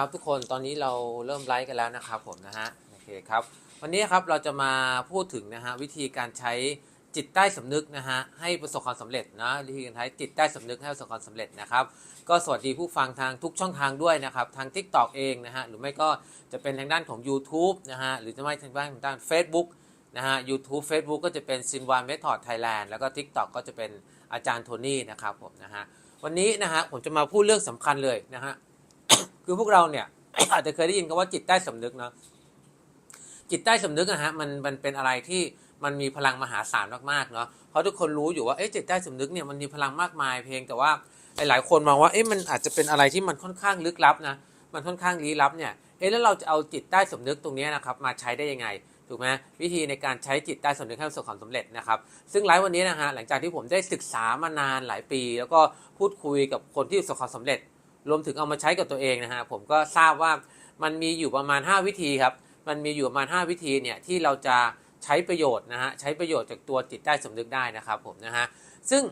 ครับทุกคนตอนนี้เราเริ่มไลฟ์กันแล้วนะครับผมนะฮะโอเคครับวันนี้ครับเราจะมาพูดถึงนะฮะวิธีการใช้จิตใต้สำนึกนะฮะให้ประสบความสำเร็จนะวิธีการใช้จิตใต้สำนึกให้ประสบความสำเร็จนะครับก็สวัสดีผู้ฟังทางทุกช่องทางด้วยนะครับทาง Tik t o อกเองนะฮะหรือไม่ก็จะเป็นทางด้านของ YouTube นะฮะหรือจะไม่ทางด้านทางด้าน Facebook นะฮะ YouTube Facebook ก็จะเป็นซินวานเมทอดไทยแลนด์แล้วก็ TikTok ก็จะเป็นอาจารย์โทนี่นะครับผมนะฮะวันนี้นะฮะผมจะมาพูดเรื่องสำคัญเลยนะฮะ คือพวกเราเนี่ย อาจจะเคยได้ยินคำว่าจิตใต้สำนึกเนาะจิตใต้สำนึกนะฮะมันมันเป็นอะไรที่มันมีพลังมหาศาลมากๆเนาะเพราะทุกคนรู้อยู่ว่าเอ๊ะจิตใต้สำนึกเนี่ยมันมีพลังมากมายเพียงแต่ว่าหลายคนมองว่าเอ๊ะมันอาจจะเป็นอะไรที่มันค่อนข้างลึกลับนะมันค่อนข้างลี้ลับเนี่ยเอ๊ะแล้วเราจะเอาจิตใต้สำนึกตรงนี้นะครับมาใช้ได้ยังไงถูกไหมวิธีในการใช้จิตใต้สำนึกให้ประสบความสำเร็จนะครับซึ่งไลฟ์วันนี้นะฮะหลังจากที่ผมได้ศึกษามานานหลายปี แล้วก็พูดคุยกับคนที่ประสบความสำเร็จ รวมถึงเอามาใช้กับตัวเองนะฮะผมก็ทราบว่ามันมีอยู่ประมาณ 5 วิธีครับ มันมีอยู่ประมาณ 5 วิธีเนี่ยที่เราจะใช้ประโยชน์นะฮะใช้ประโยชน์จากตัวจิตใต้สำนึกได้นะครับผมนะฮะซึ่ง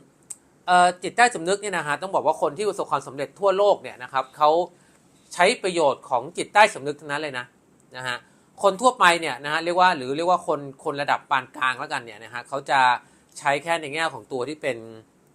จิตใต้สำนึกเนี่ยนะฮะต้องบอกว่าคนที่ประสบความสำเร็จทั่วโลกเนี่ยนะครับเขาใช้ประโยชน์ของจิตใต้สำนึกทั้งนั้นเลยนะนะฮะคนทั่วไปเนี่ยนะฮะเรียกว่าหรือเรียกว่าคนคนระดับปานกลางแล้วกันเนี่ยนะฮะเขาจะใช้แค่ในแง่ของตัวที่เป็น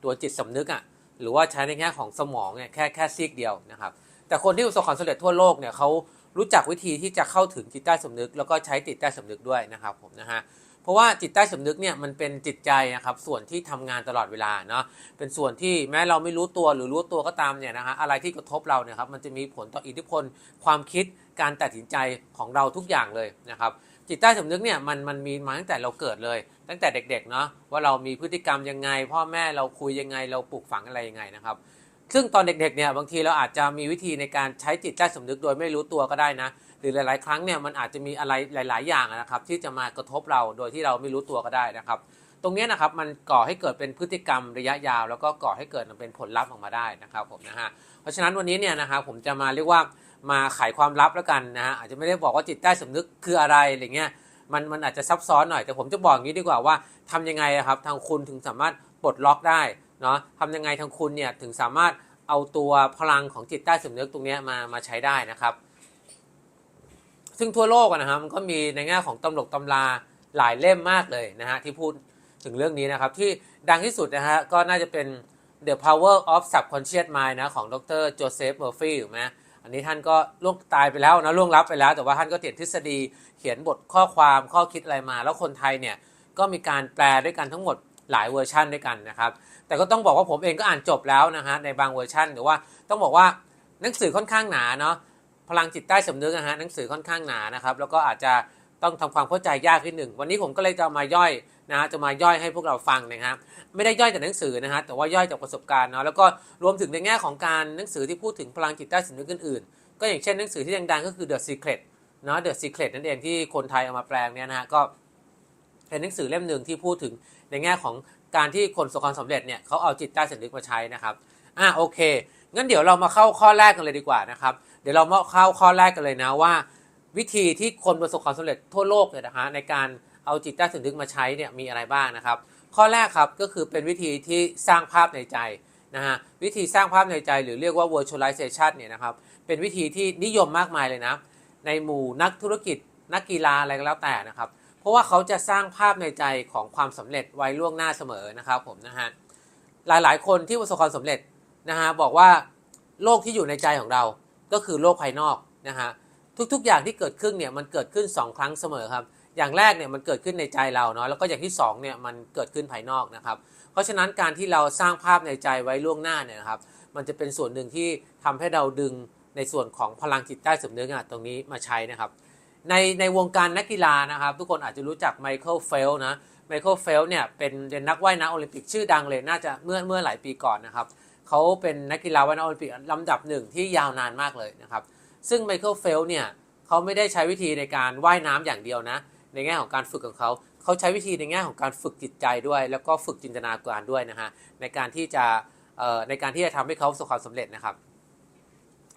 ตัวจิตสำนึกอะ หรือว่าใช้ในแง่ของสมองเนี่ยแค่แค่ซีกเดียวนะครับ แต่คนที่ประสบความสำเร็จทั่วโลกเนี่ยเขารู้จักวิธีที่จะเข้าถึงจิตใต้สำนึก แล้วก็ใช้จิตใต้สำนึกด้วยนะครับผมนะฮะเพราะว่าจิตใต้สำนึกเนี่ยมันเป็นจิตใจนะครับส่วนที่ทำงานตลอดเวลาเนาะเป็นส่วนที่แม้เราไม่รู้ตัวหรือรู้ตัวก็ตามเนี่ยนะฮะอะไรที่กระทบเราเนี่ยครับมันจะมีผลต่ออิทธิพล ความคิดการตัดสินใจของเราทุกอย่างเลยนะครับ จิตใต้สำนึกเนี่ยมันมันมีมาตั้งแต่เราเกิดเลย ตั้งแต่เด็กๆเนาะว่าเรามีพฤติกรรมยังไง พ่อแม่เราคุยยังไงเราปลูกฝังอะไรยังไงนะครับ ซึ่งตอนเด็กๆเนี่ยบางทีเราอาจจะมีวิธีในการใช้จิตใต้สำนึกโดยไม่รู้ตัวก็ได้นะ หรือหลาย ๆ ครั้งเนี่ยมันอาจจะมีอะไรหลาย ๆ อย่างนะครับที่จะมากระทบเราโดยที่เราไม่รู้ตัวก็ได้นะครับ ตรงนี้นะครับมันก่อให้เกิดเป็นพฤติกรรมระยะยาว แล้วก็ก่อให้เกิดเป็นผลลัพธ์ออกมาได้นะครับผมนะฮะเพราะฉะนั้นวันนี้เนี่ยนะครับผมจะมาเรียกว่า มาไขความลับแล้วกันนะฮะอาจจะไม่ได้บอกว่าจิตใต้สำนึกคืออะไรอะไรเงี้ยมันมันอาจจะซับซ้อนหน่อยแต่ผมจะบอกอย่างนี้ดีกว่าว่าทำยังไงอะครับทางคุณถึงสามารถปลดล็อกได้เนาะทำยังไงทางคุณเนี่ยถึงสามารถเอาตัวพลังของจิตใต้สำนึกตรงนี้มามาใช้ได้นะครับ ซึ่งทั่วโลกอะนะครับมันก็มีในแง่ของตำรกตำราหลายเล่มมากเลยนะฮะที่พูดถึงเรื่องนี้นะครับที่ดังที่สุดนะฮะก็น่าจะเป็น The Power of Subconscious Mind นะของดรโจเซฟเมอร์ฟี่ถูกไหม อันนี้ท่านก็ล่วงตายไปแล้วนะล่วงลับไปแล้ว แต่ว่าท่านก็เขียนทฤษฎีเขียนบทข้อความข้อคิดอะไรมา แล้วคนไทยเนี่ยก็มีการแปลด้วยกันทั้งหมดหลายเวอร์ชันด้วยกันนะครับ แต่ก็ต้องบอกว่าผมเองก็อ่านจบแล้วนะฮะในบางเวอร์ชันหรือว่าต้องบอกว่าหนังสือค่อนข้างหนาเนาะพลังจิตใต้สำนึกนะฮะหนังสือค่อนข้างหนานะครับ แล้วก็อาจจะ ต้องทำความเข้าใจยากนิดหนึ่งวันนี้ผมก็เลยจะมาย่อยนะฮะจะมาย่อยให้พวกเราฟังนะครับไม่ได้ย่อยจากหนังสือนะฮะแต่ว่าย่อยจากประสบการณ์เนาะแล้วก็รวมถึงในแง่ของการหนังสือที่พูดถึงพลังจิตใต้สำนึกอื่นๆก็อย่างเช่นหนังสือที่ดังๆก็คือ The Secret เนาะ The Secret นั่นเองที่คนไทยเอามาแปลงเนี่ยนะฮะก็เป็นหนังสือเล่มหนึ่งที่พูดถึงในแง่ของการที่คนประสบความสำเร็จเนี่ยเขาเอาจิตใต้สำนึกมาใช้นะครับอะโอเคงั้นเดี๋ยวเรามาเข้าข้อแรกกันเลยดีกว่านะครับ เดี๋ยวเรามาเข้าข้อแรกกันเลยนะว่า วิธีที่คนประสบความสำเร็จทั่วโลกเนี่ยนะฮะในการเอาจิตใต้สำนึกมาใช้เนี่ยมีอะไรบ้างนะครับ ข้อแรกครับก็คือเป็นวิธีที่สร้างภาพในใจนะฮะวิธีสร้างภาพในใจหรือเรียกว่า virtualization เนี่ยนะครับเป็นวิธีที่นิยมมากมายเลยนะ ในหมู่นักธุรกิจนักกีฬาอะไรก็แล้วแต่นะครับ เพราะว่าเขาจะสร้างภาพในใจของความสำเร็จไว้ล่วงหน้าเสมอนะครับผมนะฮะหลายๆ คนที่ประสบความสำเร็จนะฮะบอกว่าโลกที่อยู่ในใจของเราก็คือโลกภายนอกนะฮะ ทุกๆ อย่างที่เกิดขึ้นเนี่ยมันเกิดขึ้น 2 ครั้งเสมอครับ อย่างแรกเนี่ยมันเกิดขึ้นในใจเราเนาะแล้วก็อย่างที่2เนี่ยมันเกิดขึ้นภายนอกนะครับ เพราะฉะนั้นการที่เราสร้างภาพในใจไว้ล่วงหน้าเนี่ยนะครับ มันจะเป็นส่วนหนึ่งที่ทำให้เราดึงในส่วนของพลังจิตใต้สำนึกอะตรงนี้มาใช้นะครับ ในในวงการนักกีฬานะครับ ทุกคนอาจจะรู้จักไมเคิลเฟลนะไมเคิลเฟลเนี่ยเป็นเป็นนักว่ายน้ำโอลิมปิกชื่อดังเลยน่าจะเมื่อเมื่อหลายปีก่อนนะครับเขาเป็นนักกีฬาว่ายน้ำโอลิมปิกลำดับหนึ่งที่ยาวนานมากเลยนะครับ ซึ่งไมเคิลเฟลเนี่ยเขาไม่ได้ใช้วิธีในการว่ายน้ำอย่างเดียวนะ ในแง่ของการฝึกของเขา เขาใช้วิธีในแง่ของการฝึกจิตใจด้วย แล้วก็ฝึกจินตนาการด้วยนะฮะในการที่จะเอ่อในการที่จะทำให้เขาประสบความสำเร็จนะครับ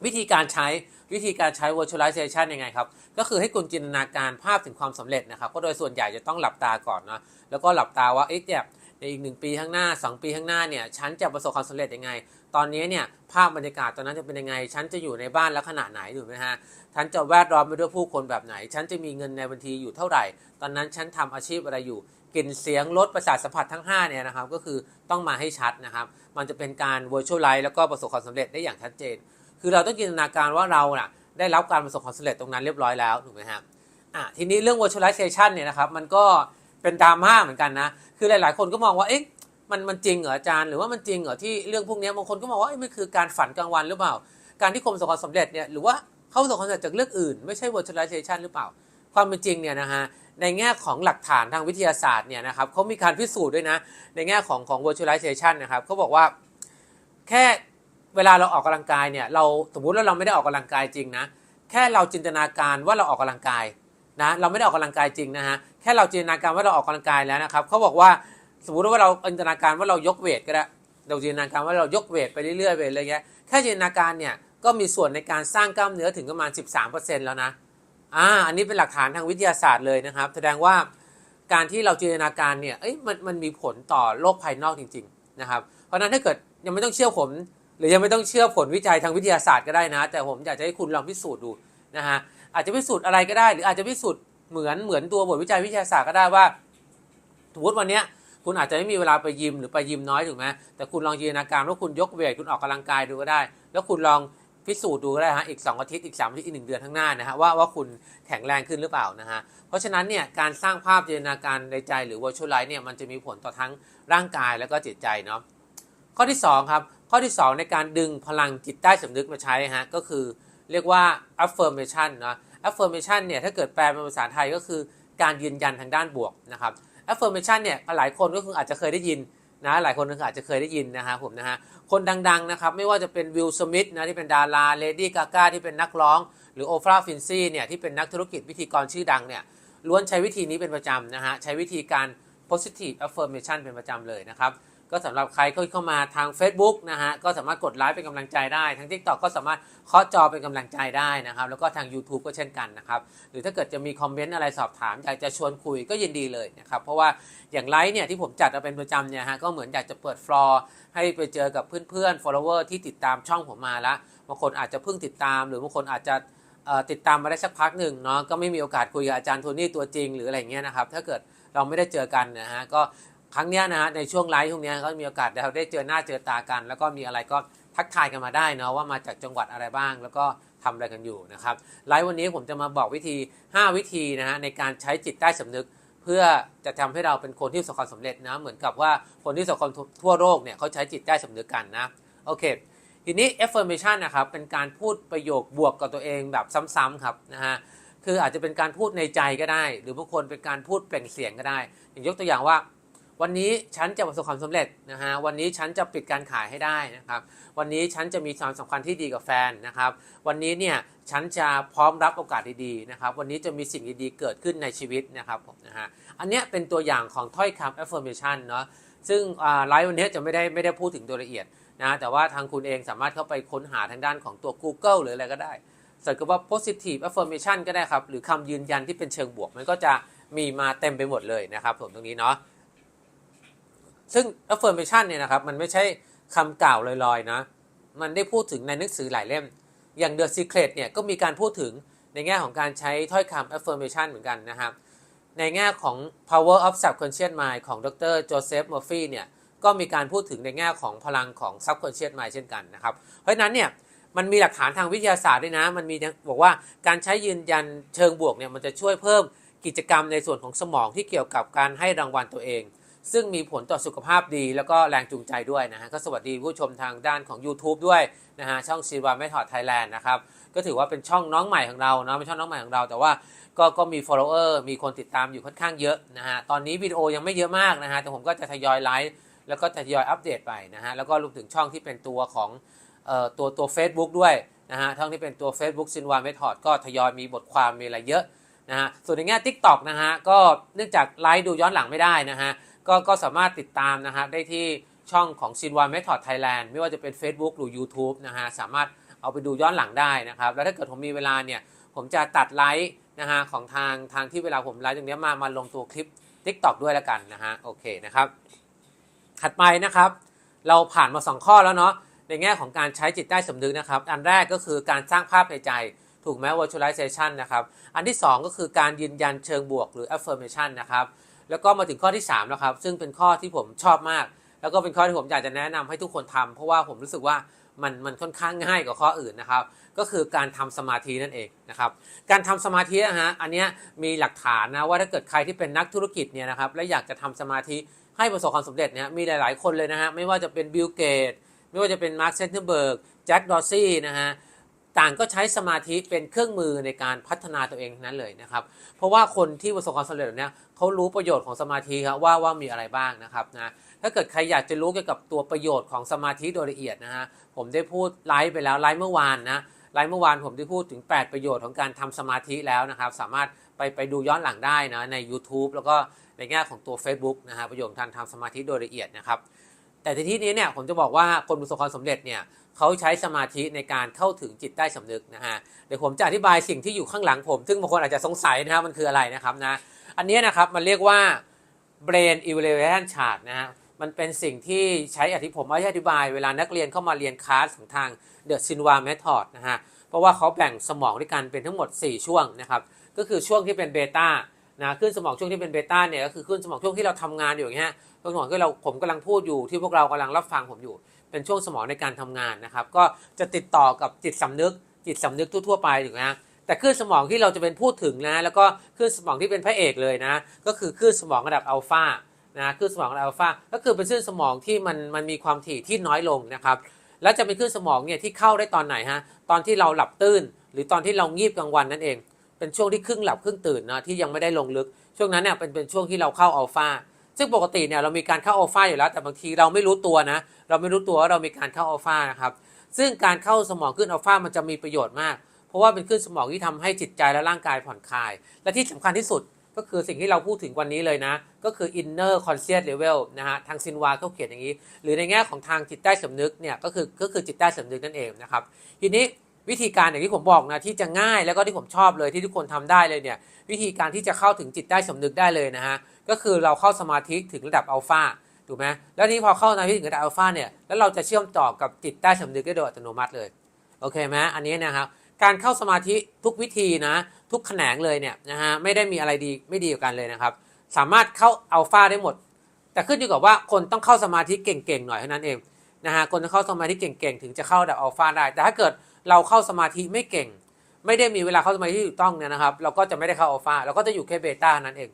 วิธีการใช้วิธีการใช้ virtualization ยังไงครับ ก็คือให้คุณจินตนาการภาพถึงความสำเร็จนะครับก็โดยส่วนใหญ่จะต้องหลับตาก่อนนะแล้วก็หลับตาว่าเอ๊ะเนี่ยในอีกหนึ่งปีข้างหน้า 2 ปีข้างหน้าเนี่ยฉันจะประสบความสำเร็จยังไง ตอนนี้เนี่ยภาพบรรยากาศตอนนั้นจะเป็นยังไง ฉันจะอยู่ในบ้านแล้วขนาดไหนถูกไหมฮะ ฉันจะแวดล้อมไปด้วยผู้คนแบบไหน ฉันจะมีเงินในบัญชีอยู่เท่าไหร่ ตอนนั้นฉันทำอาชีพอะไรอยู่กลิ่นเสียงรสประสาทสัมผัสทั้ง 5 เนี่ยนะครับก็คือต้องมาให้ชัดนะครับ มันจะเป็นการ virtualize แล้วก็ประสบความสำเร็จได้อย่างชัดเจน คือเราต้องจินตนาการว่าเราน่ะได้รับการประสบความสำเร็จตรงนั้นเรียบร้อยแล้วถูกไหมครับอะทีนี้เรื่อง virtualization เนี่ยนะครับมันก็เป็นดราม่าเหมือนกันนะ คือหลาย ๆ คนก็มองว่าเอ๊ะ มันมันจริงเหรออาจารย์หรือว่ามันจริงเหรอที่เรื่องพวกนี้บางคนก็มองว่ามันคือการฝันกลางวันหรือเปล่า การที่คนประสบความสำเร็จเนี่ยหรือว่าเขาประสบความสำเร็จจากเรื่องอื่น ไม่ใช่ virtualization หรือเปล่า ความเป็นจริงเนี่ยนะฮะในแง่ของหลักฐานทางวิทยาศาสตร์เนี่ยนะครับเขามีการพิสูจน์ด้วยนะ ในแง่ของของ virtualization นะครับเขาบอกว่าแค่เวลาเราออกกำลังกายเนี่ยเราสมมติว่าเราไม่ได้ออกกำลังกายจริงนะแค่เราจินตนาการว่าเราออกกำลังกายนะเราไม่ได้ออกกำลังกายจริงนะฮะแค่เราจินตนาการว่าเราออกกำลังกายแล้วนะครับเขาบอกว่า สมมติว่าเราจินตนาการว่าเรายกเวทก็ได้เราจินตนาการว่าเรายกเวทไปเรื่อยๆไปอะไรเงี้ยแค่จินตนาการเนี่ยก็มีส่วนในการสร้างกล้ามเนื้อถึงประมาณ 13%แล้วนะอ่าอันนี้เป็นหลักฐานทางวิทยาศาสตร์เลยนะครับ แสดงว่าการที่เราจินตนาการเนี่ยเอ้ยมันมันมีผลต่อโลกภายนอกจริง ๆนะครับ เพราะฉะนั้นถ้าเกิดยังไม่ต้องเชื่อผม หรือยังไม่ต้องเชื่อผลวิจัยทางวิทยาศาสตร์ก็ได้นะ แต่ผมอยากจะให้คุณลองพิสูจน์ดูนะฮะอาจจะพิสูจน์อะไรก็ได้ หรืออาจจะพิสูจน์เหมือนเหมือนตัวบทวิจัยวิทยาศาสตร์ก็ได้ว่าสมมติวันเนี้ย คุณอาจจะไม่มีเวลาไปยิมหรือไปยิมน้อยถูกไหมแต่คุณลองจินตนาการว่าคุณยกเวทคุณออกกำลังกายดูก็ได้ แล้วคุณลองพิสูจน์ดูก็ได้ฮะอีก 2 อาทิตย์อีก 3 อาทิตย์อีก1เดือนข้างหน้านะฮะว่าว่าคุณแข็งแรงขึ้นหรือเปล่านะฮะเพราะฉะนั้นเนี่ยการสร้างภาพจินตนาการในใจหรือ virtualize เนี่ยมันจะมีผลต่อทั้งร่างกายแล้วก็จิตใจเนาะข้อที่2ครับข้อที่ 2 ในการดึงพลังจิตใต้สำนึกมาใช้ฮะก็คือเรียกว่า affirmation นะ affirmation เนี่ยถ้าเกิดแปลเป็นภาษาไทยก็คือการยืนยันทางด้านบวกนะครับ affirmation เนี่ยหลายคนก็คืออาจจะเคยได้ยินนะหลายคนก็อาจจะเคยได้ยินนะฮะผมนะฮะคนดังๆนะครับไม่ว่าจะเป็นวิลสมิธนะที่เป็นดาราเลดี้กาก้าที่เป็นนักร้อง หรือโอฟราฟินซี่เนี่ยที่เป็นนักธุรกิจพิธีกรชื่อดังเนี่ยล้วนใช้วิธีนี้เป็นประจำนะฮะใช้วิธีการ positive affirmation เป็นประจำเลยนะครับ ก็สำหรับใครที่เข้ามาทาง Facebook นะฮะก็สามารถกดไลค์เป็นกำลังใจได้ทาง TikTok ก็สามารถเคาะจอเป็นกำลังใจได้นะครับ แล้วก็ทาง YouTube ก็เช่นกันนะครับ หรือถ้าเกิดจะมีคอมเมนต์อะไรสอบถามอยากจะชวนคุยก็ยินดีเลยนะครับ เพราะว่าอย่างไลฟ์เนี่ยที่ผมจัดมาเป็นประจำเนี่ยฮะก็เหมือนอยากจะเปิดฟลอร์ให้ไปเจอกับเพื่อนๆ follower ที่ติดตามช่องผมมาล้วบางคนอาจจะเพิ่งติดตาม หรือบางคนอาจจะติดตามมาได้สักพักหนึ่งเนาะก็ไม่มีโอกาสคุยกับอาจารย์โทนี่ตัวจริงหรืออะไรเงี้ยนะครับถ้าเกิดเราไม่ได้เจอกันนะฮะก็ ครั้งนี้นะฮะในช่วงไลฟ์ช่วงนี้ก็มีโอกาสเราได้เจอหน้าเจอตากัน แล้วก็มีอะไรก็ทักทายกันมาได้เนาะว่ามาจากจังหวัดอะไรบ้าง แล้วก็ทำอะไรกันอยู่นะครับไลฟ์วันนี้ผมจะมาบอกวิธี 5 วิธีนะฮะในการใช้จิตใต้สำนึก เพื่อจะทำให้เราเป็นคนที่ประสบความสำเร็จนะเหมือนกับว่าคนที่ประสบความทั่วโลกเนี่ยเขาใช้จิตใต้สำนึกกันนะโอเคทีนี้ affirmation นะครับเป็นการพูดประโยคบวกกับตัวเองแบบซ้ำๆครับนะฮะคืออาจจะเป็นการพูดในใจก็ได้ หรือบางคนเป็นการพูดเปล่งเสียงก็ได้ อย่างยกตัวอย่างว่า วันนี้ฉันจะประสบความสำเร็จนะฮะวันนี้ฉันจะปิดการขายให้ได้นะครับ วันนี้ฉันจะมีความสัมพันธ์ที่ดีกับแฟนนะครับ วันนี้เนี่ยฉันจะพร้อมรับโอกาสดีๆนะครับ วันนี้จะมีสิ่งดีๆเกิดขึ้นในชีวิตนะครับผมนะฮะอันเนี้ยเป็นตัวอย่างของถ้อยคำ affirmation เนาะซึ่งไลฟ์วันนี้จะไม่ได้ไม่ได้พูดถึงตัวละเอียดนะแต่ว่าทางคุณเองสามารถเข้าไปค้นหาทางด้านของตัว Google หรืออะไรก็ได้เสิร์ชคำว่า positive affirmation ก็ได้ครับ หรือคำยืนยันที่เป็นเชิงบวก มันก็จะมีมาเต็มไปหมดเลยนะครับผมตรงนี้เนาะ ซึ่ง affirmation เนี่ยนะครับมันไม่ใช่คำกล่าวลอยๆนะ มันได้พูดถึงในหนังสือหลายเล่ม อย่าง The Secret เนี่ยก็มีการพูดถึงในแง่ของการใช้ถ้อยคำ affirmation เหมือนกันนะครับ ในแง่ของ power of subconscious mind ของดรโจเซฟมอร์ฟีเนี่ยก็มีการพูดถึงในแง่ของพลังของ subconscious mind เช่นกันนะครับ เพราะฉะนั้นเนี่ยมันมีหลักฐานทางวิทยาศาสตร์ด้วยนะ มันมีบอกว่าการใช้ยืนยันเชิงบวกเนี่ยมันจะช่วยเพิ่มกิจกรรมในส่วนของสมองที่เกี่ยวกับการให้รางวัลตัวเอง ซึ่งมีผลต่อสุขภาพดีแล้วก็แรงจูงใจด้วยนะฮะก็สวัสดีผู้ชมทางด้านของ YouTube ด้วยนะฮะช่องซีวาไม่ถอดไทยแลนด์นะครับก็ถือว่าเป็นช่องน้องใหม่ของเราเนาะเป็นช่องน้องใหม่ของเรา แต่ว่าก็ก็มี follower มีคนติดตามอยู่ค่อนข้างเยอะนะฮะตอนนี้วิดีโอยังไม่เยอะมากนะฮะแต่ผมก็จะทยอยไลฟ์แล้วก็ทยอยอัปเดตไปนะฮะแล้วก็รวมถึงช่องที่เป็นตัวของเอ่อตัวตัว Facebook ด้วยนะฮะช่องที่เป็นตัว Facebook ซินวาไม่ถอดก็ทยอยมีบทความมีอะไรเยอะนะฮะส่วนในแง่ TikTok นะฮะก็เนื่องจากไลฟ์ดูย้อนหลังไม่ได้นะฮะ ก็ก็สามารถติดตามนะฮะได้ที่ช่องของซินวาไม่ถอดไทยแลนด์ไม่ว่าจะเป็น Facebook หรือ YouTube นะฮะสามารถเอาไปดูย้อนหลังได้นะครับ แล้วถ้าเกิดผมมีเวลาเนี่ย ผมจะตัดไลฟ์นะฮะของทางทางที่เวลาผมไลฟ์ตรงนี้มามาลงตัวคลิป TikTok ด้วยแล้วกันนะฮะโอเคนะครับ ถัดไปนะครับ เราผ่านมา 2 ข้อแล้วเนาะในแง่ของการใช้จิตใต้สำนึกนะครับ อันแรกก็คือการสร้างภาพในใจถูกไหม virtualization นะครับ อันที่ 2 ก็คือการยืนยันเชิงบวกหรือ affirmation นะครับ แล้วก็มาถึงข้อที่ 3 แล้วครับ ซึ่งเป็นข้อที่ผมชอบมาก แล้วก็เป็นข้อที่ผมอยากจะแนะนำให้ทุกคนทำเพราะว่าผมรู้สึกว่ามันมันค่อนข้างง่ายกว่าข้ออื่นนะครับ ก็คือการทำสมาธินั่นเองนะครับ การทำสมาธินะฮะอันเนี้ยมีหลักฐานนะว่าถ้าเกิดใครที่เป็นนักธุรกิจเนี่ยนะครับและอยากจะทำสมาธิให้ประสบความสำเร็จเนี่ยมีหลาย ๆ คนเลยนะฮะไม่ว่าจะเป็นบิลเกตไม่ว่าจะเป็นมาร์คเซนเทอร์เบิร์กแจ็คดอซี่นะฮะ ต่างก็ใช้สมาธิเป็นเครื่องมือในการพัฒนาตัวเองนั้นเลยนะครับ เพราะว่าคนที่ประสบความสำเร็จเนี้ยเขารู้ประโยชน์ของสมาธิครับว่าว่ามีอะไรบ้างนะครับนะถ้าเกิดใครอยากจะรู้เกี่ยวกับตัวประโยชน์ของสมาธิโดยละเอียดนะฮะผมได้พูดไลฟ์ไปแล้วไลฟ์เมื่อวานนะไลฟ์เมื่อวานผมได้พูดถึง 8 ประโยชน์ของการทำสมาธิแล้วนะครับ สามารถไปไปดูย้อนหลังได้นะใน YouTube แล้วก็ในแง่ของตัว Facebook นะฮะประโยชน์การทำสมาธิโดยละเอียดนะครับ แต่ในที่นี้เนี่ยผมจะบอกว่าคนประสบความสำเร็จเนี่ยเขาใช้สมาธิในการเข้าถึงจิตใต้สำนึกนะฮะเดี๋ยวผมจะอธิบายสิ่งที่อยู่ข้างหลังผม ซึ่งบางคนอาจจะสงสัยนะครับมันคืออะไรนะครับนะอันนี้นะครับมันเรียกว่า brain evaluation chart นะฮะมันเป็นสิ่งที่ใช้อธิผมไม่ได้อธิบาย เวลานักเรียนเข้ามาเรียนคลาสของทาง The Sinwa Method นะฮะเพราะว่าเขาแบ่งสมองด้วยกันเป็นทั้งหมด 4 ช่วงนะครับก็คือช่วงที่เป็นเบต้า นะขึ้นสมองช่วงที่เป็นเบต้าเนี่ยก็คือขึ้นสมองช่วงที่เราทำงานอยู่อย่างเงี้ยช่วงสมองที่เราผมกำลังพูดอยู่ที่พวกเรากำลังรับฟังผมอยู่ เป็นช่วงสมองในการทำงานนะครับก็จะติดต่อกับจิตสำนึก จิตสำนึกทั่วๆไปถูกไหมฮะแต่คลื่นสมองที่เราจะเป็นพูดถึงนะ แล้วก็คลื่นสมองที่เป็นพระเอกเลยนะ ก็คือคลื่นสมองระดับอัลฟานะคลื่นสมองระดับอัลฟาก็คือเป็นคลื่นสมองที่มันมันมีความถี่ที่น้อยลงนะครับ แล้วจะเป็นคลื่นสมองเนี่ยที่เข้าได้ตอนไหนฮะตอนที่เราหลับตื่นหรือตอนที่เรางีบกลางวันนั่นเอง เป็นช่วงที่ครึ่งหลับครึ่งตื่นนะที่ยังไม่ได้ลงลึก ช่วงนั้นเนี่ยเป็นเป็นช่วงที่เราเข้าอัลฟาซึ่งปกติเนี่ยเรามีการเข้าอัลฟาอยู่แล้ว แต่บางทีเราไม่รู้ตัวนะ เราไม่รู้ตัวว่าเรามีการเข้าอัลฟานะครับซึ่งการเข้าสมองขึ้นอัลฟามันจะมีประโยชน์มาก เพราะว่าเป็นคลื่นสมองที่ทำให้จิตใจและร่างกายผ่อนคลาย และที่สำคัญที่สุดก็คือสิ่งที่เราพูดถึงวันนี้เลยนะ ก็คือ inner conscious level นะฮะทางซินวาเขาเขียนอย่างนี้ หรือในแง่ของทางจิตใต้สำนึกเนี่ยก็คือก็คือจิตใต้สำนึกนั่นเองนะครับทีนี้ วิธีการอย่างที่ผมบอกนะที่จะง่ายแล้วก็ที่ผมชอบเลยที่ทุกคนทำได้เลยเนี่ยวิธีการที่จะเข้าถึงจิตใต้สำนึกได้เลยนะฮะก็คือเราเข้าสมาธิถึงระดับอัลฟาถูกไหมแล้วนี้พอเข้าสมาธิถึงระดับอัลฟาเนี่ยแล้วเราจะเชื่อมต่อกับจิตใต้สำนึกได้โดยอัตโนมัติเลยโอเคไหมอันนี้นะครับการเข้าสมาธิทุกวิธีนะทุกแขนงเลยเนี่ยนะฮะไม่ได้มีอะไรดีไม่ดีกว่ากันเลยนะครับสามารถเข้าอัลฟาได้หมด แต่ขึ้นอยู่กับว่าคนต้องเข้าสมาธิเก่งๆหน่อยเท่านั้นเองนะฮะคนต้องเข้าสมาธิเก่งๆ ถึงจะเข้าระดับอัลฟาได้แต่ถ้าเกิด เราเข้าสมาธิไม่เก่ง ไม่ได้มีเวลาเข้าสมาธิที่ถูกต้องเนี่ยนะครับ เราก็จะไม่ได้เข้าอัลฟาเราก็จะอยู่แค่เบต้านั้นเอง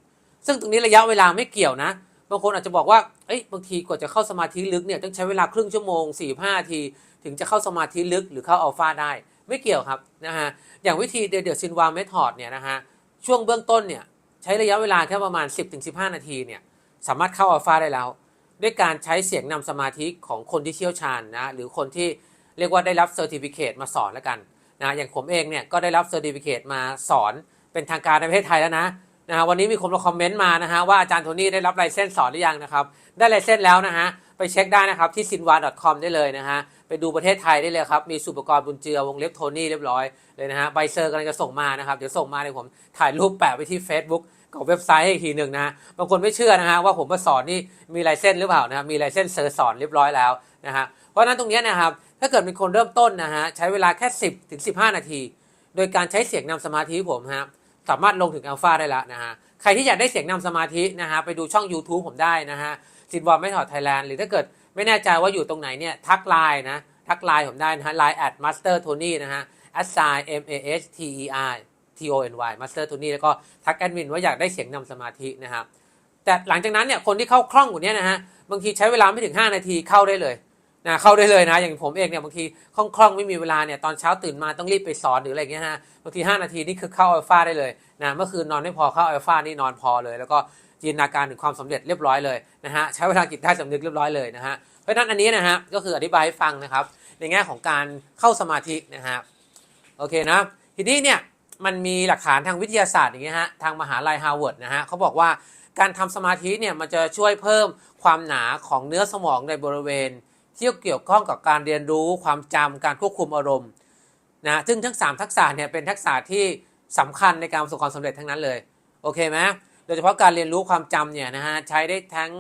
ซึ่งตรงนี้ระยะเวลาไม่เกี่ยวนะบางคนอาจจะบอกว่าเอ้ยบางทีกว่าจะเข้าสมาธิลึกเนี่ยต้องใช้เวลาครึ่งชั่วโมง4ี่ห้าทีถึงจะเข้าสมาธิลึกหรือเข้าอัลฟาได้ ไม่เกี่ยวครับนะฮะอย่างวิธีเดเดอร์ซินวาเมธอดเนี่ยนะฮะช่วงเบื้องต้นเนี่ยใช้ระยะเวลาแค่ประมาณ 10-15 นาทีเนี่ยสามารถเข้าอัลฟาได้แล้ว ด้วยการใช้เสียงนำสมาธิของคนที่เชี่ยวชาญนะหรือคนที่ เรียกว่าได้รับเซอร์ติฟิเคตมาสอนแล้วกันนะอย่างผมเองเนี่ยก็ได้รับเซอร์ติฟิเคตมาสอนเป็นทางการในประเทศไทยแล้วนะนะฮะวันนี้มีคนมาคอมเมนต์มานะฮะว่าอาจารย์โทนี่ได้รับลเซนส์สอนหรือยังนะครับได้ลเซนส์แล้วนะฮะไปเช็คได้นะครับที่ sinwa.com ได้เลยนะฮะไปดูประเทศไทยได้เลยครับมีสุปกรณ์บุญเจือวงเล็บโทนี่เรียบร้อยเลยนะฮะใบเซอร์กำลังจะส่งมานะครับเดี๋ยวส่งมาเดี๋ยวผมถ่ายรูปแปะไว้ที่ Facebook กับเว็บไซต์อีกทีหนึ่งนะบางคนไม่เชื่อนะฮะว่าผมมาสอนนี่มีลเซนส์หรือเปล่านะครับมีลเซนส์เซอร์สอนเรียบร้อยแล้วนะฮะเพราะนั้นตรงนี้นะครับ ถ้าเกิดเป็นคนเริ่มต้นนะฮะใช้เวลาแค่ 10ถึง15 นาที โดยการใช้เสียงนำสมาธิผมฮะสามารถลงถึงอัลฟาได้แล้วนะฮะใครที่อยากได้เสียงนำสมาธินะฮะไปดูช่อง YouTube ผมได้นะฮะซินบอลไม่ถอดไทยแลนด์หรือถ้าเกิดไม่แน่ใจว่าอยู่ตรงไหนเนี่ยทักไลน์นะทักไลน์ผมได้นะฮะไลน์แอดมาสเตอร์โทนี่นะฮะ assign m a s t e r T O N Y Master Tony แล้วก็ทักแอดมินว่าอยากได้เสียงนำสมาธินะครับแต่หลังจากนั้นเนี่ยคนที่เข้าคล่องกว่านี้นะฮะบางทีใช้เวลาไม่ถึง 5 นาทีเข้าได้เลย นะเข้าได้เลยนะ อย่างผมเองเนี่ยบางทีคล่องๆไม่มีเวลาเนี่ยตอนเช้าตื่นมาต้องรีบไปสอนหรืออะไรเงี้ยฮะบางที 5 นาทีนี่คือเข้าอัลฟาได้เลยนะเมื่อคืนนอนไม่พอเข้าอัลฟานี่นอนพอเลย แล้วก็จินตนาการถึงความสำเร็จเรียบร้อยเลยนะฮะใช้เวลากิจได้สำนึกเรียบร้อยเลยนะฮะเพราะฉะนั้นอันนี้นะฮะก็คืออธิบายให้ฟังนะครับ ในแง่ของการเข้าสมาธินะฮะโอเคนะทีนี้เนี่ยมันมีหลักฐานทางวิทยาศาสตร์อย่างเงี้ยฮะทางมหาลัยฮาร์วาร์ดนะฮะเขาบอกว่าการทำสมาธิเนี่ยมันจะช่วยเพิ่มความหนาของเนื้อสมองในบริเวณ ที่เกี่ยวข้องกับการเรียนรู้ความจำการควบคุมอารมณ์นะซึ่งทั้ง 3 ทักษะเนี่ยเป็นทักษะที่สำคัญในการประสบความสำเร็จทั้งนั้นเลยโอเคไหมโดยเฉพาะการเรียนรู้ความจำเนี่ยนะฮะใช้ได้ทั้ง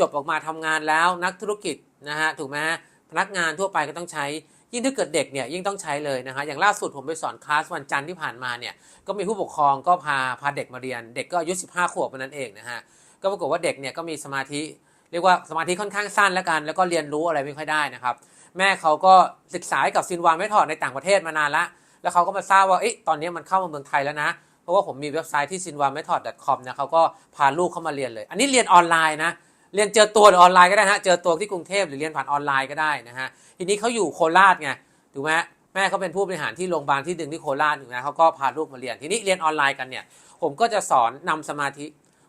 จบออกมาทำงานแล้วนักธุรกิจนะฮะถูกไหมฮะพนักงานทั่วไปก็ต้องใช้ ยิ่งถ้าเกิดเด็กเนี่ยยิ่งต้องใช้เลยนะฮะอย่างล่าสุดผมไปสอนคลาสวันจันทร์ที่ผ่านมาเนี่ยก็มีผู้ปกครองก็พาพาเด็กมาเรียน เด็กก็อายุ15 ขวบเท่านั้นเองนะฮะก็ปรากฏว่าเด็กเนี่ยก็มีสมาธิ เรียกว่าสมาธิค่อนข้างสั้นแล้วกัน แล้วก็เรียนรู้อะไรไม่ค่อยได้นะครับ แม่เขาก็ศึกษากับซินวาไม่ถอดในต่างประเทศมานานละแล้วเขาก็มาทราบว่าเอ๊ะตอนนี้มันเข้ามาเมืองไทยแล้วนะ เพราะว่าผมมีเว็บไซต์ที่ sinwamethod.com นะเขาก็พาลูกเข้ามาเรียนเลย อันนี้เรียนออนไลน์นะ เรียนเจอตัวหรือออนไลน์ก็ได้ฮะ เจอตัวที่กรุงเทพหรือเรียนผ่านออนไลน์ก็ได้นะฮะ ทีนี้เขาอยู่โคราชไง ถูกไหมแม่เขาเป็นผู้บริหารที่โรงพยาบาลที่ดึงที่โคราชถูกไหมเขาก็พาลูกมาเรียน ทีนี้เรียนออนไลน์กันเนี่ย ผมก็จะสอนนำสมาธิ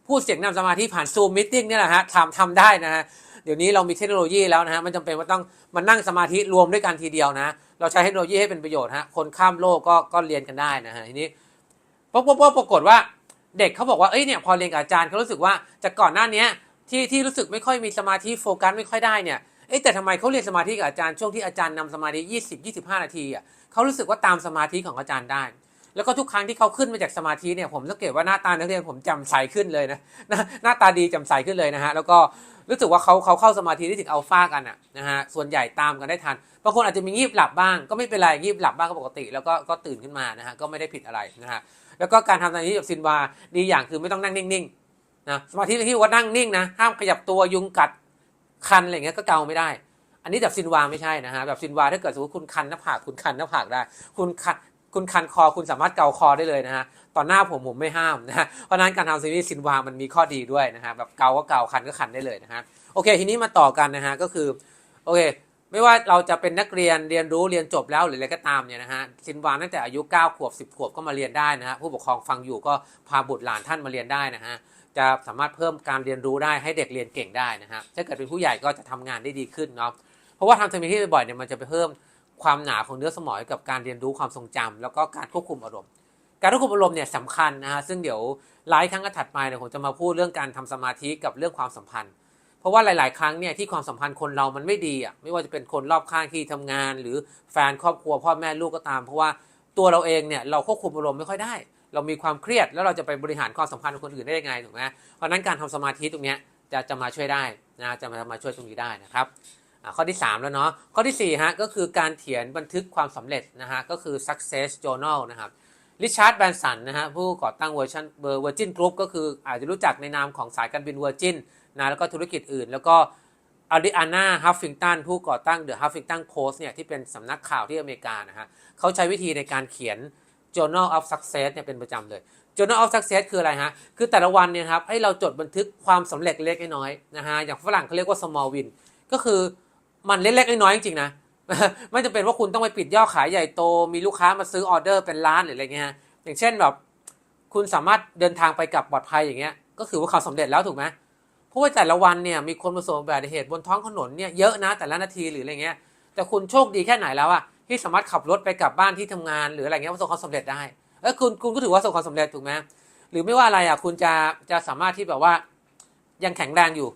พูดเสียงนำสมาธิผ่านซูมมิ팅เนี่ยแหละฮะทำทำได้นะฮะเดี๋ยวนี้เรามีเทคโนโลยีแล้วนะฮะมันจำเป็นว่าต้องมานั่งสมาธิรวมด้วยกันทีเดียวนะ เราใช้เทคโนโลยีให้เป็นประโยชน์ฮะคนข้ามโลกก็ก็เรียนกันได้นะฮะทีนี้ปรากฏว่าปรากฏว่าเด็กเขาบอกว่าเอ้ยเนี่ยพอเรียนกับอาจารย์เขารู้สึกว่าจากก่อนหน้านี้ที่ที่รู้สึกไม่ค่อยมีสมาธิโฟกัสไม่ค่อยได้เนี่ยเอ้แต่ทำไมเขาเรียนสมาธิกับอาจารย์ช่วงที่อาจารย์นำสมาธิ 20 25 นาทีอะเขารู้สึกว่าตามสมาธิของอาจารย์ได้ แล้วก็ทุกครั้งที่เขาขึ้นมาจากสมาธิเนี่ยผมสังเกตว่าหน้าตานักเรียนผมแจำใสขึ้นเลยนะหน้าหน้าตาดีแจำใสขึ้นเลยนะฮะแล้วก็รู้สึกว่าเขาเขาเข้าสมาธิได้ถึงอัลฟากันอะนะฮะส่วนใหญ่ตามกันได้ทันบางคนอาจจะมีงีบหลับบ้าง ก็ไม่เป็นไรงีบหลับบ้างก็ปกติ แล้วก็ก็ตื่นขึ้นมานะฮะก็ไม่ได้ผิดอะไรนะฮะแล้วก็การทำสมาธิกับซินวาดีอย่างคือไม่ต้องนั่งนิ่งๆนะสมาธิที่ว่านั่งนิ่งนะห้ามขยับตัวยุงกัดคันอะไรเงี้ยก็เกาไม่ได้ อันนี้แบบซินวาไม่ใช่นะฮะแบบซินวาถ้าเกิดสมมติคุณคันหน้าผากคุณคันหน้าผากได้ คุณคัน คุณคันคอคุณสามารถเกาคอได้เลยนะฮะตอนหน้าผมผมไม่ห้ามนะฮะเพราะนั้นการทำซีรีส์ซินวา มันมีข้อดีด้วยนะฮะแบบเกาก็เกาคันก็คันได้เลยนะฮะโอเคทีนี้มาต่อกันนะฮะก็คือโอเคไม่ว่าเราจะเป็นนักเรียนเรียนรู้เรียนจบแล้วหรืออะไรก็ตามเนี่ยนะฮะซินวาตั้งแต่อายุ 9 ขวบ 10 ขวบก็มาเรียนได้นะฮะผู้ปกครองฟังอยู่ก็พาบุตรหลานท่านมาเรียนได้นะฮะจะสามารถเพิ่มการเรียนรู้ได้ให้เด็กเรียนเก่งได้นะฮะถ้าเกิดเป็นผู้ใหญ่ก็จะทำงานได้ดีขึ้นเนาะเพราะว่าทำสมาธิบ่อยๆเนี่ยมันจะไปเพิ่ม ความหนาของเนื้อสมองกับการเรียนรู้ความทรงจำแล้วก็การควบคุมอารมณ์ การควบคุมอารมณ์เนี่ยสำคัญนะฮะซึ่งเดี๋ยวไลฟ์ครั้งถัดไปเนี่ยผมจะมาพูดเรื่องการทำสมาธิกับเรื่องความสัมพันธ์ เพราะว่าหลาย ๆ ครั้งเนี่ยที่ความสัมพันธ์คนเรามันไม่ดีอะไม่ว่าจะเป็นคนรอบข้างที่ทำงาน หรือแฟนครอบครัวพ่อแม่ลูกก็ตาม เพราะว่าตัวเราเองเนี่ยเราควบคุมอารมณ์ไม่ค่อยได้ เรามีความเครียดแล้วเราจะไปบริหารความสัมพันธ์กับคนอื่นได้ยังไงถูกไหมเพราะนั้นการทำสมาธิตรงเนี้ยจะจะมาช่วยได้นะจะมามาช่วยตรงนี้ได้นะครับ ข้อที่ 3 แล้วเนาะข้อที่ 4 ฮะ ก็คือการเขียนบันทึกความสำเร็จนะฮะ ก็คือ success journal นะครับริชาร์ดแบนสันนะฮะผู้ก่อตั้งเวอร์ชันเวอร์จินกรุ๊ปก็คืออาจจะรู้จักในนามของสายการบินเวอร์จินนะแล้วก็ธุรกิจอื่น แล้วก็อาริอาน่าฮัฟฟิงตันผู้ก่อตั้งเดอะฮัฟฟิงตันโพสเนี่ยที่เป็นสำนักข่าวที่อเมริกานะฮะเขาใช้วิธีในการเขียน journal of success เนี่ยเป็นประจำเลย journal of success คืออะไรฮะ คือแต่ละวันเนี่ยครับให้เราจดบันทึกความสำเร็จเล็กน้อยนะฮะอย่างฝรั่งเขาเรียกว่า small win ก็คือ มันเล็กๆน้อยๆจริงๆนะไม่จำเป็นว่าคุณต้องไปปิดยอดขายใหญ่โต มีลูกค้ามาซื้อออเดอร์เป็นล้านหรืออะไรเงี้ยอย่างเช่นแบบคุณสามารถเดินทางไปกลับปลอดภัยอย่างเงี้ย ก็คือว่าความสำเร็จแล้วถูกไหมเพราะว่าแต่ละวันเนี่ยมีคนประสบอุบัติเหตุบนท้องถนนเนี่ยเยอะนะแต่ละนาทีหรืออะไรเงี้ย แต่คุณโชคดีแค่ไหนแล้วอะที่สามารถขับรถไปกลับบ้านที่ทำงานหรืออะไรเงี้ยประสบความสำเร็จได้เออคุณคุณก็ถือว่าประสบความสำเร็จถูกไหมหรือไม่ว่าอะไรอะคุณจะจะสามารถที่แบบว่ายังแข็งแรงอยู่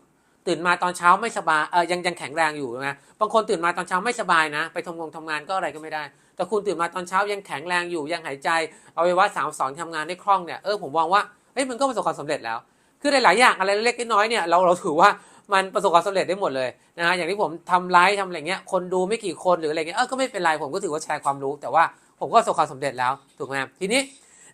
ตื่นมาตอนเช้าไม่สบายเออยังยังแข็งแรงอยู่นะบางคนตื่นมาตอนเช้าไม่สบายนะ ไปทำงงทำงานก็อะไรก็ไม่ได้ แต่คุณตื่นมาตอนเช้ายังแข็งแรงอยู่ยังหายใจเอาไว้ว่าสามสอนทำงานได้คล่องเนี่ยเออผมมองว่าเฮ้ยมันก็ประสบความสำเร็จแล้ว คือหลายๆอย่างอะไรเล็กๆน้อยๆเนี่ยเราเราถือว่ามันประสบความสำเร็จได้หมดเลยนะฮะอย่างที่ผมทำไลฟ์ทำอะไรเงี้ยคนดูไม่กี่คนหรืออะไรเงี้ยเออก็ไม่เป็นไรผมก็ถือว่าแชร์ความรู้ แต่ว่าผมก็ประสบความสำเร็จแล้วถูกไหมทีนี้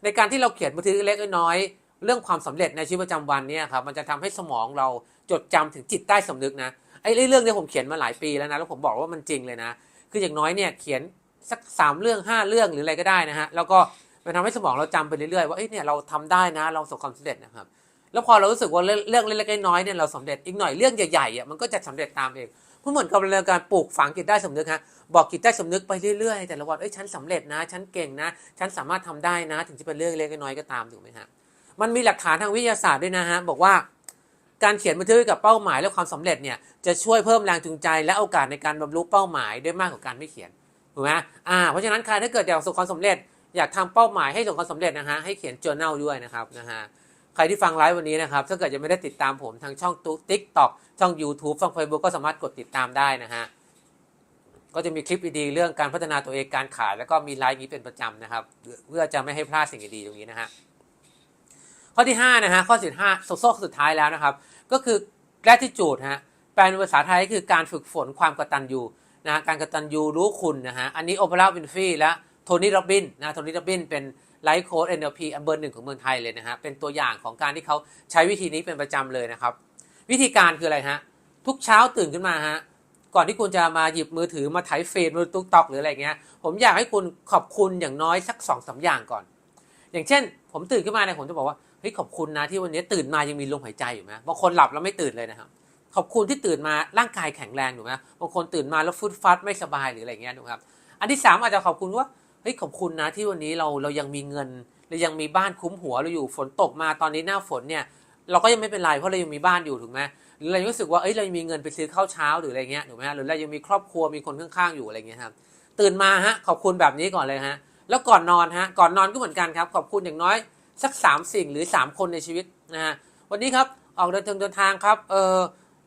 ในการที่เราเขียนบันทึกเล็กๆน้อยๆเรื่องความสำเร็จในชีวิตประจำวันเนี่ยครับมันจะทำให้สมองเรา จดจำถึงจิตใต้สำนึกนะไอ้เรื่องนี้ผมเขียนมาหลายปีแล้วนะแล้วผมบอกว่ามันจริงเลยนะ คืออย่างน้อยเนี่ยเขียนสักสามเรื่องห้าเรื่องหรืออะไรก็ได้นะฮะแล้วก็มันทำให้สมองเราจำไปเรื่อยๆว่าเอ้ยเนี่ยเราทำได้นะ เราประสบความสำเร็จนะครับ แล้วพอเรารู้สึกว่าเรื่องเล็กๆน้อยๆเนี่ยเราสำเร็จอีกหน่อยเรื่องใหญ่ๆอะมันก็จะสำเร็จตามเองเพราะเหมือนกับเรื่องการปลูกฝังจิตใต้สำนึกฮะบอกจิตใต้สำนึกไปเรื่อยๆแต่ละวันเอ้ยฉันสำเร็จนะ ฉันเก่งนะ ฉันสามารถทำได้นะ ถึงจะเป็นเรื่องเล็กๆน้อยๆก็ตามถูกไหมฮะมันมีหลักฐานทางวิทยาศาสตร์ด้วยนะฮะบอกว่า การเขียนบันทึกกับเป้าหมายและความสำเร็จเนี่ยจะช่วยเพิ่มแรงจูงใจ และโอกาสในการบรรลุเป้าหมายได้มากกว่าการไม่เขียนถูกไหมอ่าเพราะฉะนั้นใครถ้าเกิดอยากประสบความสำเร็จ อยากทำเป้าหมายให้ประสบความสำเร็จนะฮะให้เขียน journal ด้วยนะครับนะฮะใครที่ฟังไลฟ์วันนี้นะครับถ้าเกิดยังไม่ได้ติดตามผมทางช่องติ๊กต็อกช่อง YouTube ช่อง Facebook ก็สามารถกดติดตามได้นะฮะก็จะมีคลิปดีๆเรื่องการพัฒนาตัวเองการขายแล้วก็มีไลฟ์นี้เป็นประจำนะครับ เพื่อจะไม่ให้พลาดสิ่งดีๆตรงนี้นะฮะ ข้อที่5นะฮะข้อสุดห้าโซ่สุดท้ายแล้วนะครับ ก็คือ gratitude ฮะแปลเป็นภาษาไทยก็คือการฝึกฝนความกตัญญูนะฮะการกตัญญูรู้คุณนะฮะอันนี้โอเปร่าวินฟรีและโทนี่โรบินนะโทนี่โรบินเป็นไลฟ์โค้ด NLP อันเบอร์หนึ่งของเมืองไทยเลยนะฮะเป็นตัวอย่างของการที่เขาใช้วิธีนี้เป็นประจำเลยนะครับ วิธีการคืออะไรฮะทุกเช้าตื่นขึ้นมาฮะก่อนที่คุณจะมาหยิบมือถือมาไถเฟซมือตุ๊กตอกหรืออะไรเงี้ยผมอยากให้คุณขอบคุณอย่างน้อยสักสองสาอย่างก่อน อย่างเช่น ผมตื่นขึ้นมาเนี่ยผมจะบอกว่าเฮ้ยขอบคุณนะที่วันนี้ตื่นมายังมีลมหายใจอยู่ไหมบางคนหลับแล้วไม่ตื่นเลยนะครับขอบคุณที่ตื่นมาร่างกายแข็งแรงถูกไหมบางคนตื่นมาแล้วฟุดฟัดไม่สบายหรืออะไรเงี้ยถูกไหมครับ อันที่สามอาจจะขอบคุณว่าเฮ้ยขอบคุณนะที่วันนี้เราเรายังมีเงินเรายังมีบ้านคุ้มหัวเราอยู่ฝนตกมาตอนนี้หน้าฝนเนี่ยเราก็ยังไม่เป็นไรเพราะเรายังมีบ้านอยู่ถูกไหมหรือเรายังรู้สึกว่าเอ้ยเรายังมีเงินไปซื้อข้าวเช้าหรืออะไรเงี้ยถูกไหมหรือเรายังมีครอบครัวมีคนข้างๆอยู่อะไรเงี้ยครับตื่นมาฮะขอบคุณแบบนี้ก่อนเลยฮะ แล้วก่อนนอนฮะก่อนนอนก็เหมือนกันครับขอบคุณอย่างน้อยสักสามสิ่งหรือสามคนในชีวิตนะฮะวันนี้ครับออกเดินทางเดินทางครับเออ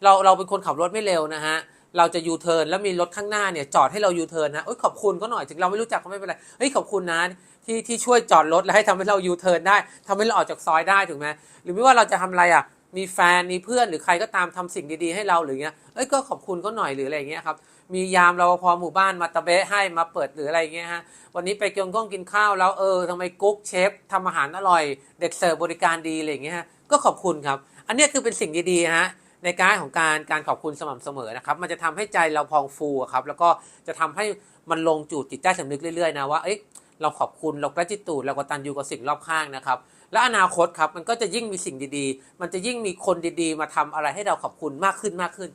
เราเราเป็นคนขับรถไม่เร็วนะฮะเราจะยูเทิร์นแล้วมีรถข้างหน้าเนี่ยจอดให้เรายูเทิร์นนะเอ้ยขอบคุณก็หน่อยถึงเราไม่รู้จักก็ไม่เป็นไรเฮ้ยขอบคุณนะที่ที่ช่วยจอดรถแล้วให้ทำให้เรายูเทิร์นได้ทำให้เราออกจากซอยได้ถูกไหมหรือไม่ว่าเราจะทำอะไรอะ มีแฟนมีเพื่อนหรือใครก็ตามทำสิ่งดีๆให้เราหรือเงี้ยเอ้ยก็ขอบคุณก็หน่อยหรืออะไรเงี้ยครับมียามรปภหมู่บ้านมาตะเบะให้มาเปิดหรืออะไรเงี้ยฮะวันนี้ไปเกียงก้องกินข้าวแล้วเออทำไมกุ๊กเชฟทำอาหารอร่อย เด็กเสิร์ฟบริการดีอะไรเงี้ยฮะก็ขอบคุณครับ อันเนี้ยคือเป็นสิ่งดีๆฮะในการของการการขอบคุณสม่ำเสมอนะครับมันจะทำให้ใจเราพองฟูครับแล้วก็จะทำให้มันลงจูดจิตใต้สำนึกเรื่อยๆนะว่าเอ้ยเราขอบคุณเรากระจิตูดเรากตันยูกับสิ่งรอบข้างนะครับ และอนาคตครับมันก็จะยิ่งมีสิ่งดีๆ มันจะยิ่งมีคนดีๆ มาทำอะไรให้เราขอบคุณมากขึ้นมากขึ้น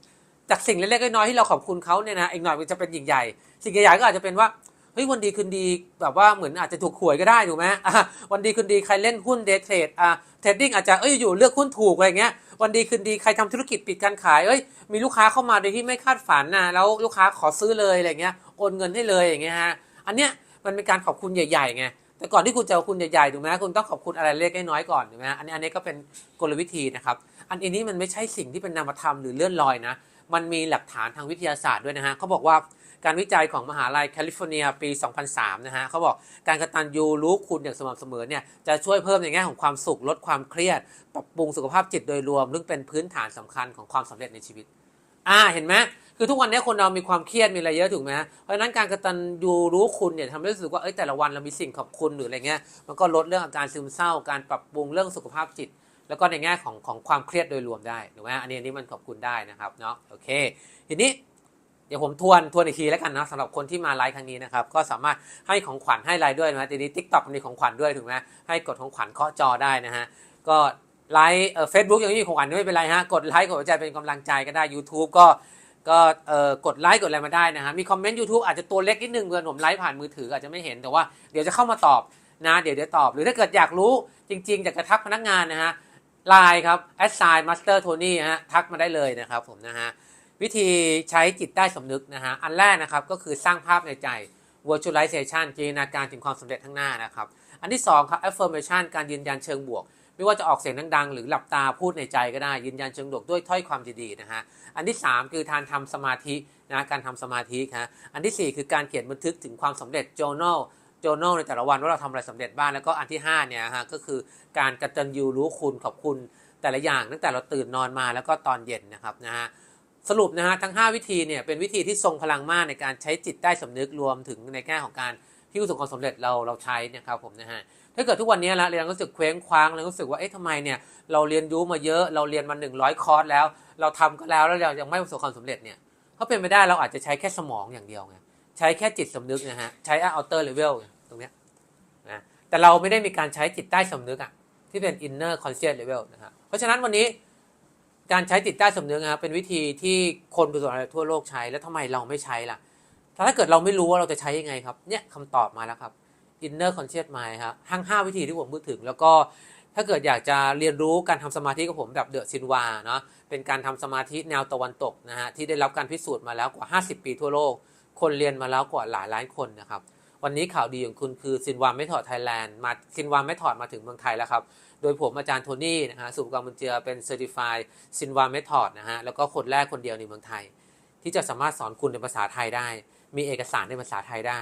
จากสิ่งเล็กๆน้อยๆที่เราขอบคุณเขาเนี่ยนะอีกหน่อยมันจะเป็นยิ่งใหญ่ สิ่งใหญ่ๆก็อาจจะเป็นว่าเฮ้ยวันดีคืนดีแบบว่าเหมือนอาจจะถูกหวยก็ได้ถูกไหมวันดีคืนดีใครเล่นหุ้นเดทเทรดอะเทรดดิ้งอาจจะเอ้ยอยู่เลือกหุ้นถูกอะไรเงี้ยวันดีคืนดีใครทำธุรกิจปิดการขายเอ้ยมีลูกค้าเข้ามาโดยที่ไม่คาดฝันนะแล้วลูกค้าขอซื้อเลยอะไรเงี้ยโอนเงินให้เลยอย่างเงี้ยฮะอันเนี้ยมันเป็นการขอบคุณใหญ่ๆไง แต่ก่อนที่คุณจะขอบคุณใหญ่ๆถูกไหมคุณต้องขอบคุณอะไรเล็กน้อยก่อนถูกไหมอันนี้อันนี้ก็เป็นกลวิธีนะครับ อันนี้มันไม่ใช่สิ่งที่เป็นนามธรรมหรือเลื่อนลอยนะ มันมีหลักฐานทางวิทยาศาสตร์ด้วยนะฮะเขาบอกว่าการวิจัยของมหาลัยแคลิฟอร์เนียปี 2003 นะฮะเขาบอกการกระตัญญูรู้คุณอย่างสม่ำเสมอเนี่ยจะช่วยเพิ่มในแง่ของความสุขลดความเครียด ปรับปรุงสุขภาพจิตโดยรวม ซึ่งเป็นพื้นฐานสำคัญของความสำเร็จในชีวิต อ่าเห็นไหม คือทุกวันนี้คนเรามีความเครียดมีอะไรเยอะถูกไหมเพราะฉะนั้นการกตัญญูรู้คุณเนี่ยทำให้รู้สึกว่าเอ้ยแต่ละวันเรามีสิ่งขอบคุณหรืออะไรเงี้ยมันก็ลดเรื่องอาการซึมเศร้า การปรับปรุงเรื่องสุขภาพจิต แล้วก็ในแง่ของของความเครียดโดยรวมได้ถูกไหมอันนี้อันนี้มันขอบคุณได้นะครับเนาะโอเค ทีนี้เดี๋ยวผมทวนทวนอีกทีแล้วกันนะสำหรับคนที่มาไลฟ์ครั้งนี้นะครับก็สามารถให้ของขวัญให้ไลฟ์ด้วยนะทีนี้ทิกต็อกมีของขวัญด้วยถูกไหมให้กดของขวัญเคาะจอได้นะฮะก็ไลฟ์เฟซบุ๊กยังไม่มีของขวัญไม่เป็นไรฮะกดไลค์กดหัวใจเป็นกำลังใจก็ได้ YouTube ก็ ก็เอ่อกดไลค์กดอะไรมาได้นะฮะมีคอมเมนต์ YouTube อาจจะตัวเล็กนิดนึงเพื่อนผมไลฟ์ผ่านมือถืออาจจะไม่เห็นแต่ว่าเดี๋ยวจะเข้ามาตอบนะเดี๋ยวเดี๋ยวตอบ หรือถ้าเกิดอยากรู้จริงๆอยากจะทักพนักงานนะฮะไลน์ครับ a s s i g n master tony ฮะทักมาได้เลยนะครับผมนะฮะวิธีใช้จิตใต้สำนึกนะฮะอันแรกนะครับก็คือสร้างภาพในใจ virtualization จินตนาการถึงความสำเร็จข้างหน้านะครับ อันที่สองครับ affirmation การยืนยันเชิงบวก ไม่ว่าจะออกเสียงดังๆ หรือหลับตาพูดในใจก็ได้ ยืนยันเชิงบวกด้วยถ้อยความดีๆนะฮะอันที่ 3 คือการทำสมาธินะการทำสมาธิครับอันทีสี่ 4 คือการเขียนบันทึกถึงความสำเร็จ journal journal ในแต่ละวันว่าเราทำอะไรสำเร็จบ้างแล้วก็อันที่5เนี่ยฮะก็คือการกระตัญญูรู้คุณขอบคุณแต่ละอย่างตั้งแต่เราตื่นนอนมาแล้วก็ตอนเย็นนะครับนะฮะสรุปนะฮะทั้ง 5 วิธีเนี่ยเป็นวิธีที่ทรงพลังมากในการใช้จิตใต้สำนึกรวมถึงในแง่ของการ ที่ประสบความสำเร็จเราเราใช้นะครับผมนะฮะถ้าเกิดทุกวันนี้แล้วเรียนรู้สึกเคว้งคว้างแล้วรู้สึกว่าเอ๊ะทำไมเนี่ยเราเรียนรู้มาเยอะเราเรียนมา 100 คอร์สแล้ว เราทำก็แล้วแล้วเรายังไม่ประสบความสำเร็จเนี่ยเพราะเป็นไปได้เราอาจจะใช้แค่สมองอย่างเดียวไงใช้แค่จิตสำนึกนะฮะใช้ outer level ตรงเนี้ยนะแต่เราไม่ได้มีการใช้จิตใต้สำนึกอะที่เป็น inner conscious level นะครับเพราะฉะนั้นวันนี้การใช้จิตใต้สำนึกนะครับเป็นวิธีที่คนประสบความสำเร็จทั่วโลกใช้แล้วทำไมเราไม่ใช้ล่ะ ถ้าเกิดเราไม่รู้ว่าเราจะใช้ยังไงครับ เนี่ยคำตอบมาแล้วครับ inner conscious mind ครับทั้ง 5 วิธีที่ผมพูดถึง แล้วก็ถ้าเกิดอยากจะเรียนรู้การทำสมาธิกับผมแบบเดอะซินวาเนาะเป็นการทำสมาธิแนวตะวันตกนะฮะที่ได้รับการพิสูจน์มาแล้วกว่า 50 ปีทั่วโลก คนเรียนมาแล้วกว่าหลายล้านคนนะครับวันนี้ข่าวดีของคุณคือซินวาไม่ถอดไทยแลนด์มาซินวาไม่ถอดมาถึงเมืองไทยแล้วครับ โดยผมอาจารย์โทนี่นะฮะสุภกรบุญเจือเป็นเซอร์ติฟายซินวาไม่ถอดนะฮะแล้วก็คนแรกคนเดียวในเมืองไทย ที่จะสามารถสอนคุณในภาษาไทยได้ มีเอกสารในภาษาไทยได้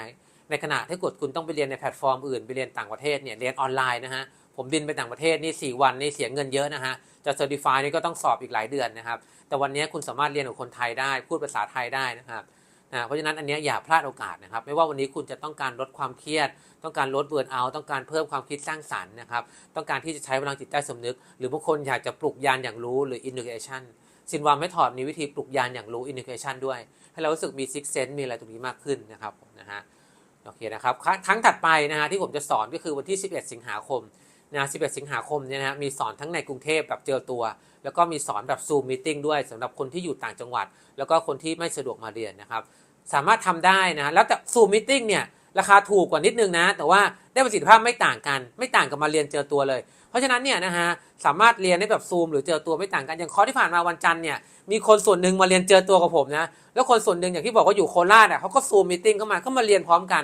ในขณะที่กดคุณต้องไปเรียนในแพลตฟอร์มอื่นไปเรียนต่างประเทศเนี่ยเรียนออนไลน์นะฮะผมบินไปต่างประเทศนี่4วันนี่เสียเงินเยอะนะฮะจะเซอร์ติฟายนี่ก็ต้องสอบอีกหลายเดือนนะครับ แต่วันนี้คุณสามารถเรียนกับคนไทยได้ พูดภาษาไทยได้นะครับนะเพราะฉะนั้นอันนี้อย่าพลาดโอกาสนะครับ ไม่ว่าวันนี้คุณจะต้องการลดความเครียด ต้องการลดเบิร์นเอา ต้องการเพิ่มความคิดสร้างสรรค์นะครับ ต้องการที่จะใช้พลังจิตใต้สำนึก หรือบางคนอยากจะปลุกยานอย่างรู้หรือ intuition ซินวาไม่ถอดมีวิธีปลุกยานอย่างรู้ intuition ด้วย ให้เรารู้สึกมี six sense มีอะไรตรงนี้มากขึ้นนะครับนะฮะโอเคนะครับครั้งถัดไปนะฮะที่ผมจะสอนก็คือวันที่ 11 สิงหาคมนะ11 สิงหาคมเนี่ยนะฮะมีสอนทั้งในกรุงเทพแบบเจอตัว แล้วก็มีสอนแบบ Zoom Meeting ด้วยสำหรับคนที่อยู่ต่างจังหวัด แล้วก็คนที่ไม่สะดวกมาเรียนนะครับสามารถทำได้นะแล้วแต่ Zoom Meeting เนี่ย ราคาถูกกว่านิดนึงนะ แต่ว่าได้ประสิทธิภาพไม่ต่างกัน ไม่ต่างกับมาเรียนเจอตัวเลย เพราะฉะนั้นเนี่ยนะฮะสามารถเรียนได้แบบซูมหรือเจอตัวไม่ต่างกันอย่างคอร์สที่ผ่านมาวันจันทร์เนี่ยมีคนส่วนหนึ่งมาเรียนเจอตัวกับผมนะแล้วคนส่วนหนึ่งอย่างที่บอกว่าอยู่โคราชอะเขาก็ซูมมิ팅เข้ามาก็มาเรียนพร้อมกัน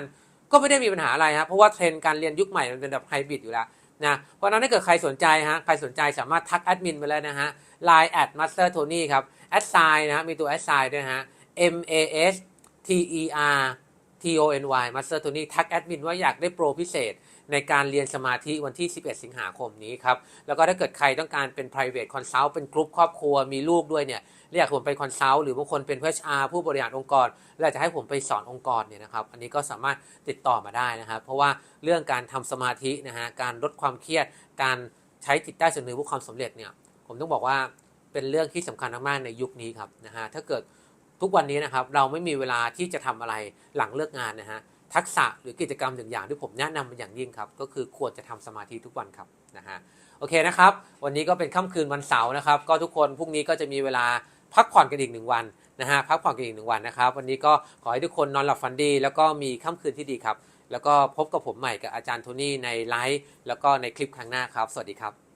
ก็ไม่ได้มีปัญหาอะไรครับเพราะว่าเทรนด์การเรียนยุคใหม่มันเป็นแบบไฮบริดอยู่แล้วนะเพราะฉะนั้นถ้าเกิดใครสนใจฮะใครสนใจสามารถทักแอดมินไปเลยนะฮะ Line at master tony ครับแอดไซน์นะฮะมีตัวแอดไซน์ด้วยฮะ M A S T E R T O N Y master tony ทักแอดมินว่าอยากได้โปรพิเศษ ในการเรียนสมาธิวันที่ 11 สิงหาคมนี้ครับ แล้วก็ถ้าเกิดใครต้องการเป็น private consult เป็นกลุ่มครอบครัวมีลูกด้วยเนี่ยเรียกผมไป consult หรือบางคนเป็น HR ผู้บริหารองค์กร และอยากจะให้ผมไปสอนองค์กรเนี่ยนะครับ อันนี้ก็สามารถติดต่อมาได้นะครับ เพราะว่าเรื่องการทำสมาธินะฮะการลดความเครียด การใช้จิตใต้สำนึกเพื่อความสำเร็จเนี่ยผมต้องบอกว่าเป็นเรื่องที่สำคัญมากๆในยุคนี้ครับนะฮะถ้าเกิด ทุกวันนี้นะครับเราไม่มีเวลาที่จะทำอะไรหลังเลิกงานนะฮะทักษะหรือกิจกรรมอย่างอย่างที่ผมแนะนำเป็นอย่างยิ่งครับ ก็คือควรจะทำสมาธิทุกวันครับนะฮะโอเคนะครับ วันนี้ก็เป็นค่ำคืนวันเสาร์นะครับ ก็ทุกคนพรุ่งนี้ก็จะมีเวลาพักผ่อนกันอีกหนึ่งวันนะฮะพักผ่อนกันอีกหนึ่งวันนะครับ วันนี้ก็ขอให้ทุกคนนอนหลับฝันดี แล้วก็มีค่ำคืนที่ดีครับ แล้วก็พบกับผมใหม่กับอาจารย์โทนี่ในไลฟ์แล้วก็ในคลิปครั้งหน้าครับ สวัสดีครับ